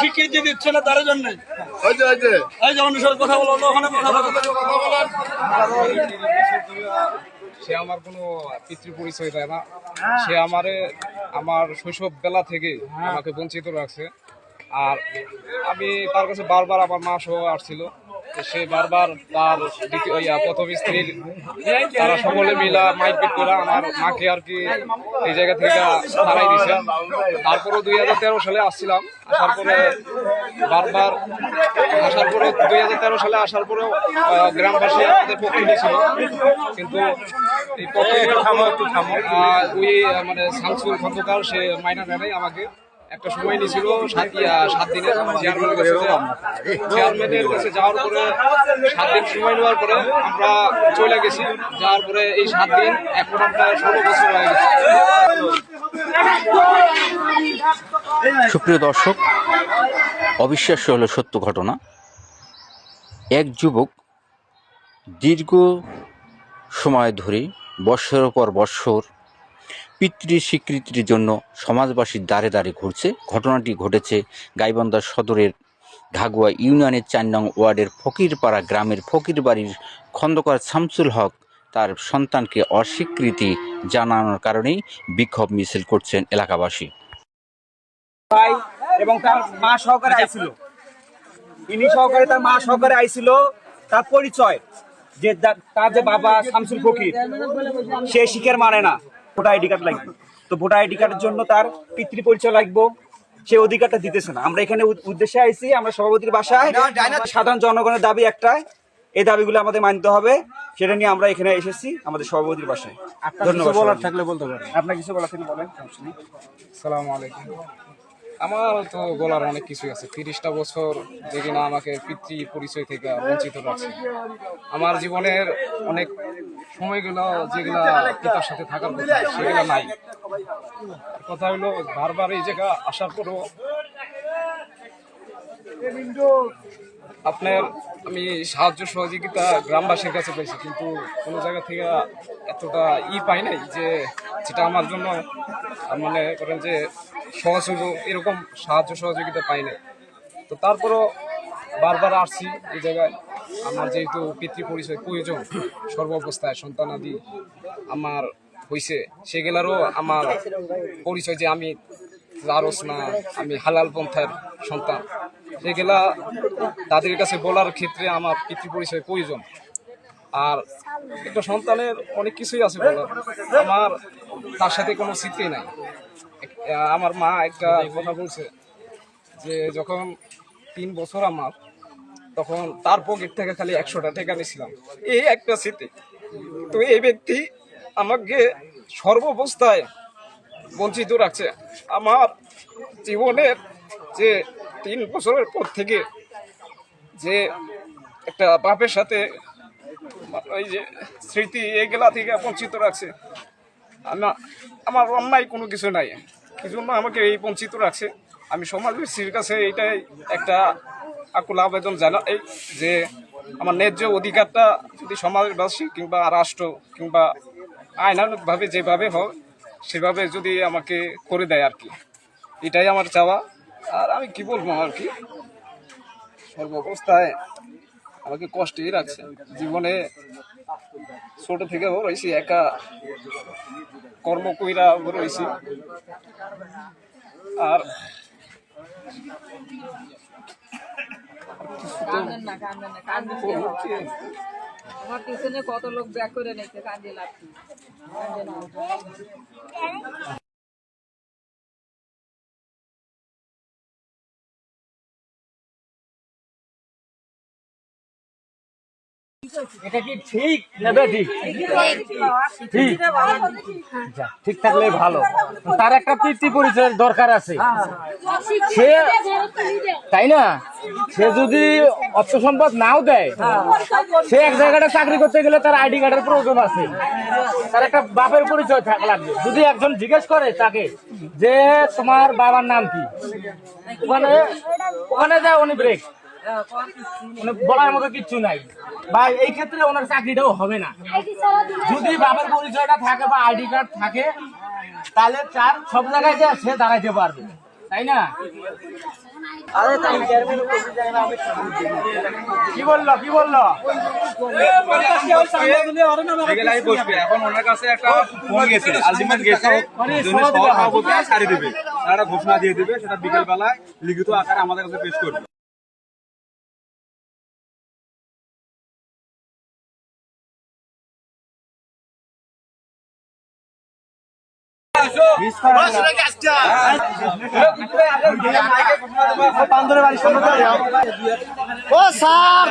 স্বীকৃতি দিচ্ছে না তার জন্য। ওই যে ওই যে এই যে কথা বলো ওখানে কথা বলো। সে আমার কোনো পিতৃ পরিচয় দেয় না। সে আমারে আমার শৈশব বেলা থেকে আমাকে বঞ্চিত রাখছে। আর আমি তার কাছে বারবার আমার মা সহ আসছিল। সে বারবার তার প্রথম স্ত্রীর তারা সকলে মিলা মাইপিট করে আমার মাকে আর কি এই জায়গা থেকে হারাই দিছে। তারপরে দুই হাজার তেরো সালে আসছিলাম আসার পরে বারবার আসার পরে দুই হাজার তেরো সালে আসার পরেও গ্রামবাসী আমাদের পক্ষে নিয়েছিল কিন্তু এই পক্ষে ওই মানে শামসুল খন্দকার সে মাইনা নাই আমাকে। একটা সময় নিয়েছিল, সাত সাত দিনের চেয়ারম্যানের কাছে যাওয়ার পরে। সাত দিন সময় নেওয়ার পরে আমরা চলে গেছি। যাওয়ার পরে এই সাত দিন এখন আমরা ষোলো বছর হয়ে সুপ্রিয় দর্শক, অবিশ্বাস্য হলো সত্য ঘটনা। এক যুবক দীর্ঘ সময় ধরে বৎসরের পর বৎসর পিতৃ স্বীকৃতির জন্য সমাজবাসীর দ্বারে দ্বারে ঘুরছে। ঘটনাটি ঘটেছে গাইবান্ধা সদরের ঘাগুয়া ইউনিয়নের চার নং ওয়ার্ডের ফকিরপাড়া গ্রামের ফকির বাড়ির খন্দকার শামসুল হক তার সন্তানকে অস্বীকৃতি জানানোর কারণেই বিক্ষোভ মিছিল করছেন এলাকাবাসী। ভাই এবং তার মা সহকারে আইছিল। ইনি সহকারে তার মা সহকারে আইছিল, তার পরিচয় যে তার যে বাবা শামসুল ফকির, সে মানে না। ভোটার আইডি কার্ড লাগবে। তো ভোটার আইডি কার্ডের জন্য তার পিতৃ পরিচয় লাগবে। সে অধিকারটা দিতেছে না। আমরা এখানে উদ্দেশ্যে আইছি আমরা সভাপতির বাসায় সাধারণ জনগণের দাবি একটাই এই দাবিগুলো আমাদের মানতে হবে। সেটা নিয়ে আমরা এখানে এসেছি আমাদের সভাপতির বাসায়। ধন্যবাদ বলার থাকলে বলতে পারেন। আপনার কিছু বলার থাকলে বলেন সালামু আলাইকুম। আমার তো বলার অনেক কিছুই আছে। তিরিশটা বছর যে কিনা আমাকে পিতৃ পরিচয় থেকে বঞ্চিত রাখছে। আমার জীবনের অনেক সময়গুলো যেগুলো পিতার সাথে থাকার কথা, সেগুলো নাই। কথা হলো বারবার এই জায়গা আসার পরও আপনার আমি সাহায্য সহযোগিতা গ্রামবাসীর কাছে পেয়েছি, কিন্তু কোনো জায়গা থেকে এতটা ই পাই নাই যে যেটা আমার জন্য মনে করেন যে সহযোগ এরকম সাহায্য সহযোগিতা পাই নাই। তো তারপরও বারবার আসছি এই জায়গায়। আমার যেহেতু পিতৃ পরিচয় প্রয়োজন সর্ব অবস্থায় সন্তানাদি আমার হইছে সেগুলারও আমার পরিচয় যে আমি লারস না, আমি হালাল পন্থার সন্তান। সেগুলা তাদের কাছে বলার ক্ষেত্রে আমার পিতৃ পরিচয় প্রয়োজন। আর একটা সন্তানের অনেক কিছুই আছে বলার। আমার তার সাথে কোনো স্মৃতি নাই। আমার মা একটা কথা বলছে যে যখন তিন বছর আমার, তখন তার পকেট থেকে খালি একশোটা টাকা নিয়েছিলাম। এই একটা স্মৃতি। তো এই ব্যক্তি আমাকে সর্বাবস্থায় বঞ্চিত রাখছে। আমার জীবনের যে তিন বছরের পর থেকে যে একটা বাপের সাথে ওই যে স্মৃতি এগুলা থেকে বঞ্চিত রাখছে। আমার আমার অন্যায় কোনো কিছু নাই। কি জন্য আমাকে এই বঞ্চিত রাখছে। আমি সমাজবাসীর কাছে এটাই একটা আকুল আবেদন জানাই যে আমার ন্যায্য অধিকারটা যদি সমাজবাসী কিংবা রাষ্ট্র কিংবা আইনানুগভাবে যেভাবে হয়, সেভাবে যদি আমাকে করে দেয় আর কি। এটাই আমার চাওয়া। আর আমি কি বলব আর কি? সর্বাবস্থায় আমাকে কষ্টেই রাখছে জীবনে ছোট থেকে বড় হয়েছি একা কর্ম কইরা বড় হয়েছি আর কত লোক ব্যাক করে নিচ্ছে কান্দে লাভ এটা কি ঠিক না ঠিক। ঠিক। ঠিক। থাকলে ভালো। তার একটা পিতৃ পরিচয়ের দরকার আছে। সে তাই না? সে যদি অর্থ সম্পদ নাও দেয় সে এক জায়গাটা চাকরি করতে গেলে তার আইডি কার্ডের প্রয়োজন আছে। তার একটা বাপের পরিচয় থাকা লাগবে। যদি একজন জিজ্ঞেস করে তাকে যে তোমার বাবার নাম কি? ওখানে ওখানে যায় উনি ব্রেক বলার মতো কিচ্ছু নাই। বা এই ক্ষেত্রে ওনার চাকরিটাও হবে না। যদি বাবার পরিচয়টা থাকে বা আইডি কার্ড থাকে তাহলে তার সব জায়গায় সে দাঁড়াইতে পারবে। তাই না? কি বলল কি বলল? এখন ওনার কাছে একটা ফোন গেছে আলটিমেট গেছে জন্য সভাপতি তারা ঘোষণা দিয়ে দিবে সেটা বিকেল বেলায় লিখিত আকারে আমাদের কাছে পেশ করবে। ও স্যার।